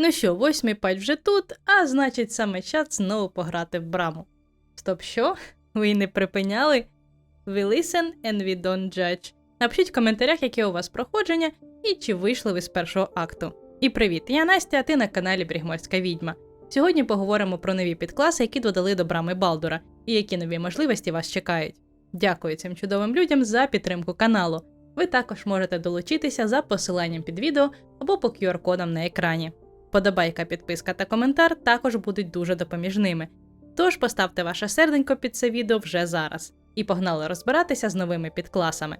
Ну що, восьмий патч вже тут, а значить саме час знову пограти в браму. Стоп, що? Ви не припиняли? We listen and we don't judge. Напишіть в коментарях, яке у вас проходження і чи вийшли ви з першого акту. І привіт, я Настя, а ти на каналі Брігмольська Відьма. Сьогодні поговоримо про нові підкласи, які додали до брами Балдура, і які нові можливості вас чекають. Дякую цим чудовим людям за підтримку каналу. Ви також можете долучитися за посиланням під відео або по QR-кодам на екрані. Подобайка, підписка та коментар також будуть дуже допоміжними. Тож поставте ваше серденько під це відео вже зараз і погнали розбиратися з новими підкласами.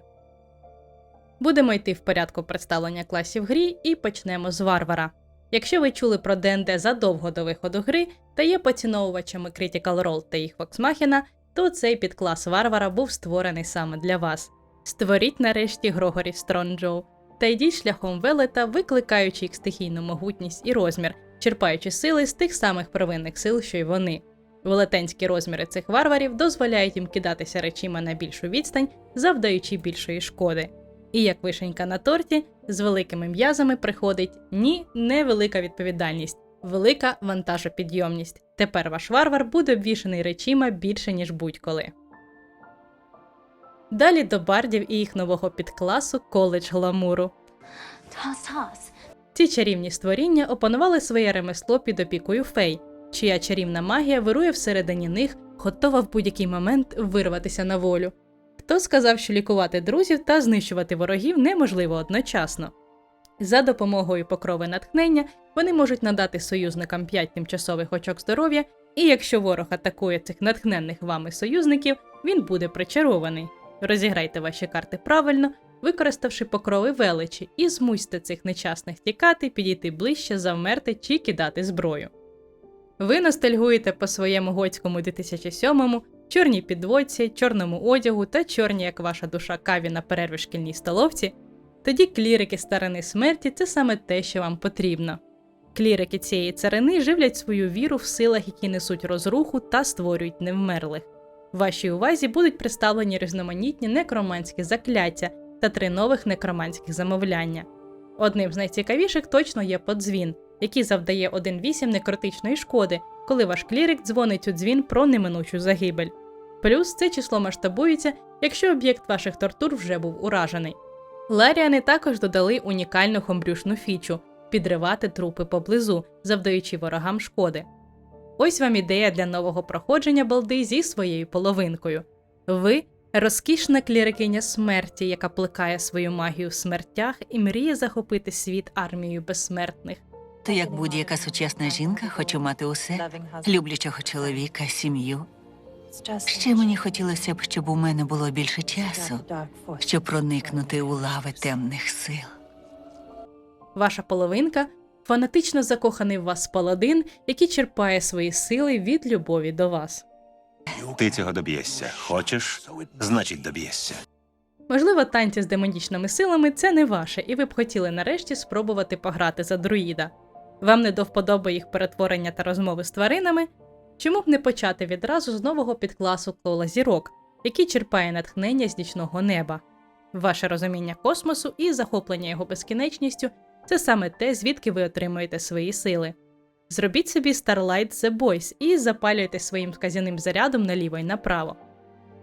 Будемо йти в порядку представлення класів грі і почнемо з варвара. Якщо ви чули про ДНД задовго до виходу гри та є поціновувачами Critical Role та їх Воксмахіна, то цей підклас варвара був створений саме для вас. Створіть нарешті Грогорі Стронджоу та йдіть шляхом велета, викликаючи їх стихійну могутність і розмір, черпаючи сили з тих самих первинних сил, що й вони. Велетенські розміри цих варварів дозволяють їм кидатися речима на більшу відстань, завдаючи більшої шкоди. І як вишенька на торті, з великими м'язами приходить ні, невелика відповідальність, велика вантажопідйомність. Тепер ваш варвар буде обвішаний речима більше, ніж будь-коли. Далі до бардів і їх нового підкласу коледж гламуру. Ці чарівні створіння опанували своє ремесло під опікою фей, чия чарівна магія вирує всередині них, готова в будь-який момент вирватися на волю. Хто сказав, що лікувати друзів та знищувати ворогів неможливо одночасно? За допомогою покрови натхнення вони можуть надати союзникам 5 тимчасових очок здоров'я, і якщо ворог атакує цих натхненних вами союзників, він буде причарований. Розіграйте ваші карти правильно, використавши покрови величі, і змусьте цих нечасних тікати, підійти ближче, завмерти чи кидати зброю. Ви ностальгуєте по своєму готському 2007-му, чорній підводці, чорному одягу та чорній, як ваша душа каві на перерві шкільній столовці, тоді клірики старини смерті це саме те, що вам потрібно. Клірики цієї царини живлять свою віру в силах, які несуть розруху та створюють невмерлих. Вашій увазі будуть представлені різноманітні некроманські закляття та три нових некроманських замовляння. Одним з найцікавіших точно є подзвін, який завдає 1-8 некротичної шкоди, коли ваш клірик дзвонить у дзвін про неминучу загибель. Плюс це число масштабується, якщо об'єкт ваших тортур вже був уражений. Ларіани також додали унікальну хомбрюшну фічу підривати трупи поблизу, завдаючи ворогам шкоди. Ось вам ідея для нового проходження балди зі своєю половинкою. Ви розкішна клірикиня смерті, яка плекає свою магію в смертях і мріє захопити світ армією безсмертних. Та як будь-яка сучасна жінка, хочу мати усе, люблячого чоловіка, сім'ю. Ще мені хотілося б, щоб у мене було більше часу, щоб проникнути у лави темних сил. Ваша половинка фанатично закоханий в вас паладин, який черпає свої сили від любові до вас. Ти цього доб'єшся. Хочеш? Значить, доб'єшся. Можливо, танці з демонічними силами це не ваше, і ви б хотіли нарешті спробувати пограти за друїда. Вам не до вподоби їх перетворення та розмови з тваринами. Чому б не почати відразу з нового підкласу Клола Зірок, який черпає натхнення з нічного неба? Ваше розуміння космосу і захоплення його безкінечністю це саме те, звідки ви отримуєте свої сили. Зробіть собі Starlight The Boys і запалюйте своїм сказяним зарядом наліво й направо.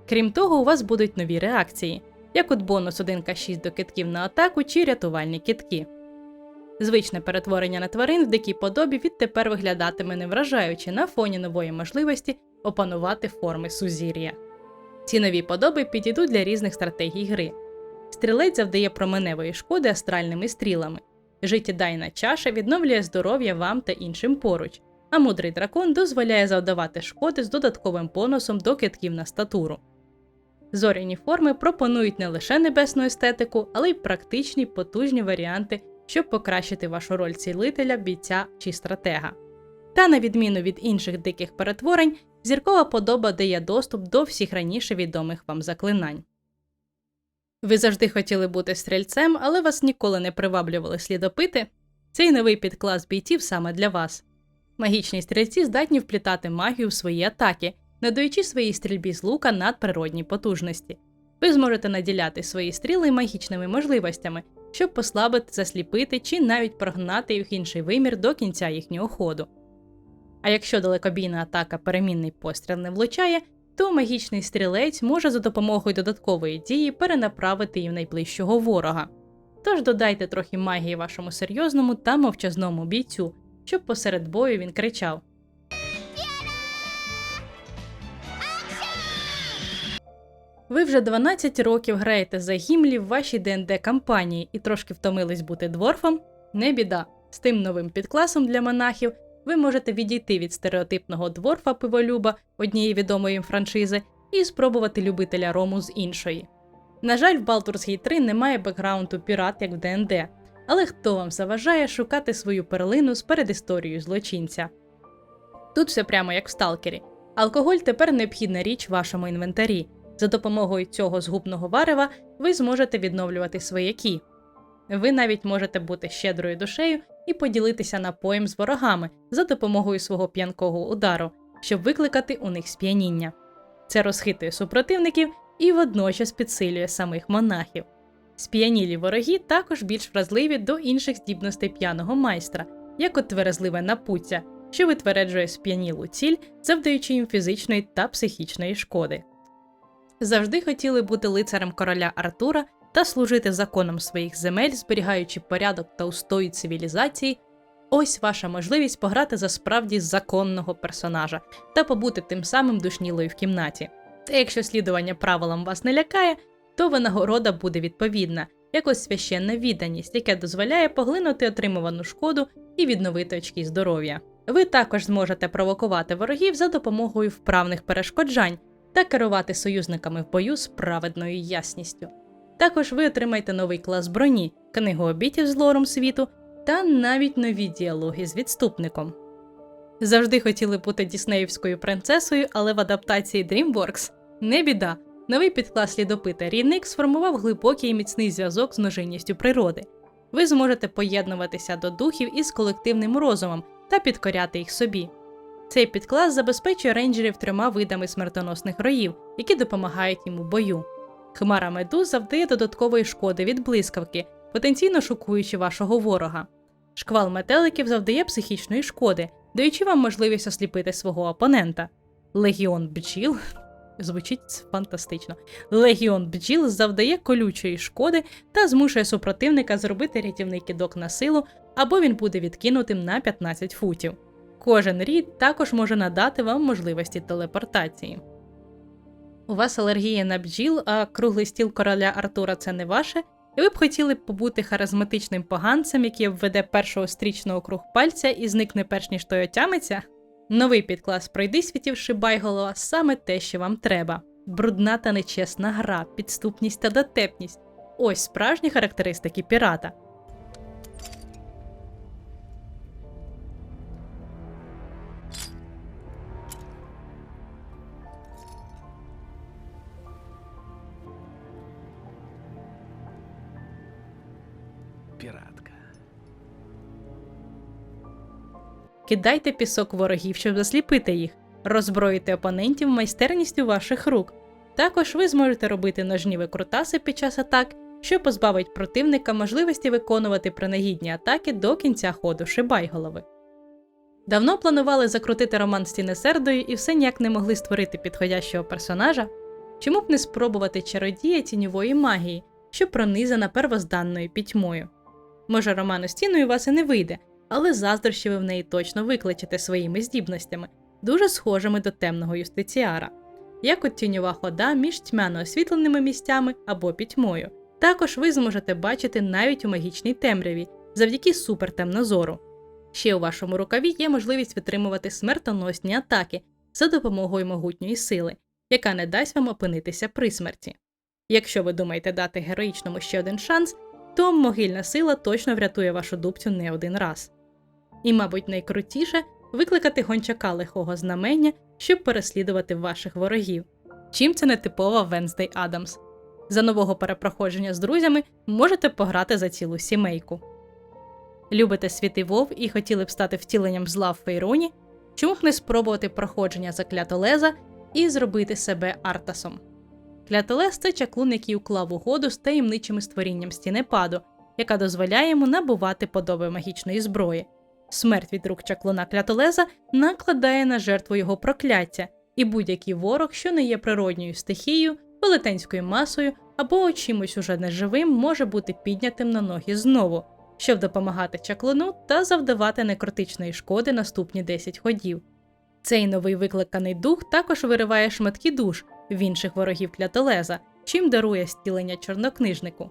Крім того, у вас будуть нові реакції, як от бонус 1К6 до китків на атаку чи рятувальні китки. Звичне перетворення на тварин в дикій подобі відтепер виглядатиме не вражаючи на фоні нової можливості опанувати форми сузір'я. Ці нові подоби підійдуть для різних стратегій гри. Стрілець завдає променевої шкоди астральними стрілами. Життєдайна чаша відновлює здоров'я вам та іншим поруч, а мудрий дракон дозволяє завдавати шкоди з додатковим бонусом до китків на статуру. Зоряні форми пропонують не лише небесну естетику, але й практичні потужні варіанти, щоб покращити вашу роль цілителя, бійця чи стратега. Та, на відміну від інших диких перетворень, зіркова подоба дає доступ до всіх раніше відомих вам заклинань. Ви завжди хотіли бути стрільцем, але вас ніколи не приваблювали слідопити. Цей новий підклас бійців саме для вас. Магічні стрільці здатні вплітати магію в свої атаки, надаючи своїй стрільбі з лука надприродні потужності. Ви зможете наділяти свої стріли магічними можливостями, щоб послабити, засліпити чи навіть прогнати їх інший вимір до кінця їхнього ходу. А якщо далекобійна атака перемінний постріл не влучає, то магічний стрілець може за допомогою додаткової дії перенаправити її в найближчого ворога. Тож додайте трохи магії вашому серйозному та мовчазному бійцю, щоб посеред бою він кричав. Ви вже 12 років граєте за Гімлі в вашій ДНД кампанії і трошки втомились бути дворфом? Не біда. З тим новим підкласом для монахів ви можете відійти від стереотипного дворфа пиволюба однієї відомої франшизи і спробувати любителя рому з іншої. На жаль, в Baldur's Gate 3 немає бекграунду пірат, як в ДНД, але хто вам заважає шукати свою перлину з передісторією злочинця? Тут все прямо як в сталкері. Алкоголь тепер необхідна річ в вашому інвентарі. За допомогою цього згубного варева ви зможете відновлювати свої кі. Ви навіть можете бути щедрою душею і поділитися напоєм з ворогами за допомогою свого п'янкого удару, щоб викликати у них сп'яніння. Це розхитує супротивників і водночас підсилює самих монахів. Сп'янілі вороги також більш вразливі до інших здібностей п'яного майстра, як от тверезливе напуття, що витвереджує сп'янілу ціль, завдаючи їм фізичної та психічної шкоди. Завжди хотіли бути лицарем короля Артура та служити законом своїх земель, зберігаючи порядок та устої цивілізації. Ось ваша можливість пограти за справді законного персонажа та побути тим самим душнілою в кімнаті. Та якщо слідування правилам вас не лякає, то винагорода буде відповідна, якось священна відданість, яке дозволяє поглинути отримувану шкоду і відновити очки здоров'я. Ви також зможете провокувати ворогів за допомогою вправних перешкоджань та керувати союзниками в бою з праведною ясністю. Також ви отримаєте новий клас броні, книгу обітів з лором світу та навіть нові діалоги з відступником. Завжди хотіли бути діснеївською принцесою, але в адаптації DreamWorks не біда. Новий підклас слідопита Рівник сформував глибокий і міцний зв'язок з множинністю природи. Ви зможете поєднуватися до духів із колективним розумом та підкоряти їх собі. Цей підклас забезпечує рейнджерів трьома видами смертоносних роїв, які допомагають їм у бою. Хмара медуз завдає додаткової шкоди від блискавки, потенційно шокуючи вашого ворога. Шквал метеликів завдає психічної шкоди, даючи вам можливість осліпити свого опонента. Легіон бджіл звучить фантастично. Легіон бджіл завдає колючої шкоди та змушує супротивника зробити рятівний кидок на силу, або він буде відкинутим на 15 футів. Кожен рід також може надати вам можливості телепортації. У вас алергія на бджіл, а круглий стіл короля Артура це не ваше, і ви б хотіли побути харизматичним поганцем, який обведе першого стрічного круг пальця і зникне перш ніж той отямиться? Новий підклас пройди світів Шибайголова саме те, що вам треба: брудна та нечесна гра, підступність та дотепність. Ось справжні характеристики пірата. Піратка. Кидайте пісок ворогів, щоб засліпити їх, роззброїте опонентів майстерністю ваших рук. Також ви зможете робити ножні викрутаси під час атак, що позбавить противника можливості виконувати принагідні атаки до кінця ходу шибайголови. Давно планували закрутити роман з Тінесердою і все ніяк не могли створити підходящого персонажа. Чому б не спробувати чародія тіньової магії, що пронизана первозданною пітьмою? Може, роману з тіною у вас і не вийде, але заздрощі ви в неї точно викличете своїми здібностями, дуже схожими до темного юстиціара, як от тіньова хода між тьмяно освітленими місцями або пітьмою. Також ви зможете бачити навіть у магічній темряві завдяки супертемнозору. Ще у вашому рукаві є можливість витримувати смертоносні атаки за допомогою могутньої сили, яка не дасть вам опинитися при смерті. Якщо ви думаєте дати героїчному ще один шанс, то могильна сила точно врятує вашу дубцю не один раз. І, мабуть, найкрутіше викликати гончака лихого знамення, щоб переслідувати ваших ворогів. Чим це не типова Венздей Адамс. За нового перепроходження з друзями можете пограти за цілу сімейку. Любите світи Вов і хотіли б стати втіленням зла в Фейроні? Чому б не спробувати проходження за клятолеза і зробити себе Артасом? Клятолез це чаклун, який уклав угоду з таємничим створінням стінепаду, яка дозволяє йому набувати подоби магічної зброї. Смерть від рук чаклуна клятолеза накладає на жертву його прокляття, і будь-який ворог, що не є природньою стихією, велетенською масою або чимось уже неживим, може бути піднятим на ноги знову, щоб допомагати чаклуну та завдавати некротичної шкоди наступні 10 ходів. Цей новий викликаний дух також вириває шматки душ в інших ворогів клятолеза, чим дарує стілення чорнокнижнику.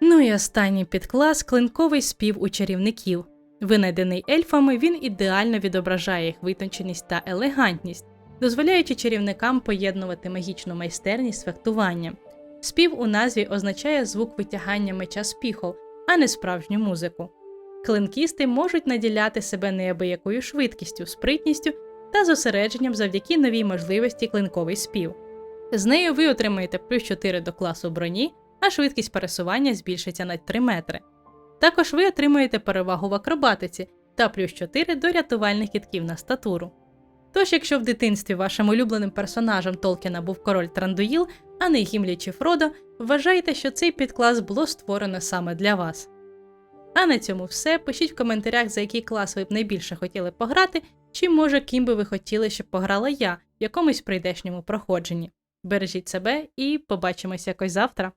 Ну і останній підклас клинковий спів у чарівників. Винайдений ельфами, він ідеально відображає їх витонченість та елегантність, дозволяючи чарівникам поєднувати магічну майстерність з фехтуванням. Спів у назві означає звук витягання меча з піхов, а не справжню музику. Клинкісти можуть наділяти себе неабиякою швидкістю, спритністю та зосередженням завдяки новій можливості клинковий спів. З нею ви отримаєте плюс 4 до класу броні, а швидкість пересування збільшиться на 3 метри. Також ви отримаєте перевагу в акробатиці та плюс 4 до рятувальних кітків на статуру. Тож, якщо в дитинстві вашим улюбленим персонажем Толкіна був король Трандуїл, а не Гімлі чи Фродо, вважайте, що цей підклас було створено саме для вас. А на цьому все. Пишіть в коментарях, за який клас ви б найбільше хотіли пограти, чи може ким би ви хотіли, щоб пограла я в якомусь прийдешньому проходженні. Бережіть себе і побачимось якось завтра.